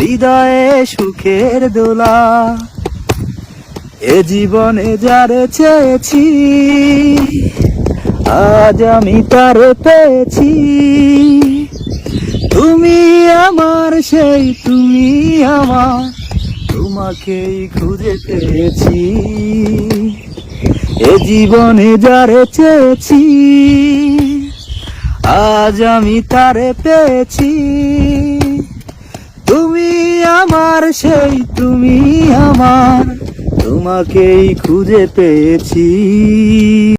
হৃদয়ে সুখের দোলা। এ জীবনে যারে চেয়েছি, আজ আমি তার পেয়েছি। তুমি আমার সেই, তুমি আমার, তোমাকেই খুঁজে পেয়েছি। এ জীবনে যারে চেয়েছি, আজ আমি তারে পেয়েছি। সেই তুমি আমার তোমাকেই খুঁজে পেয়েছি।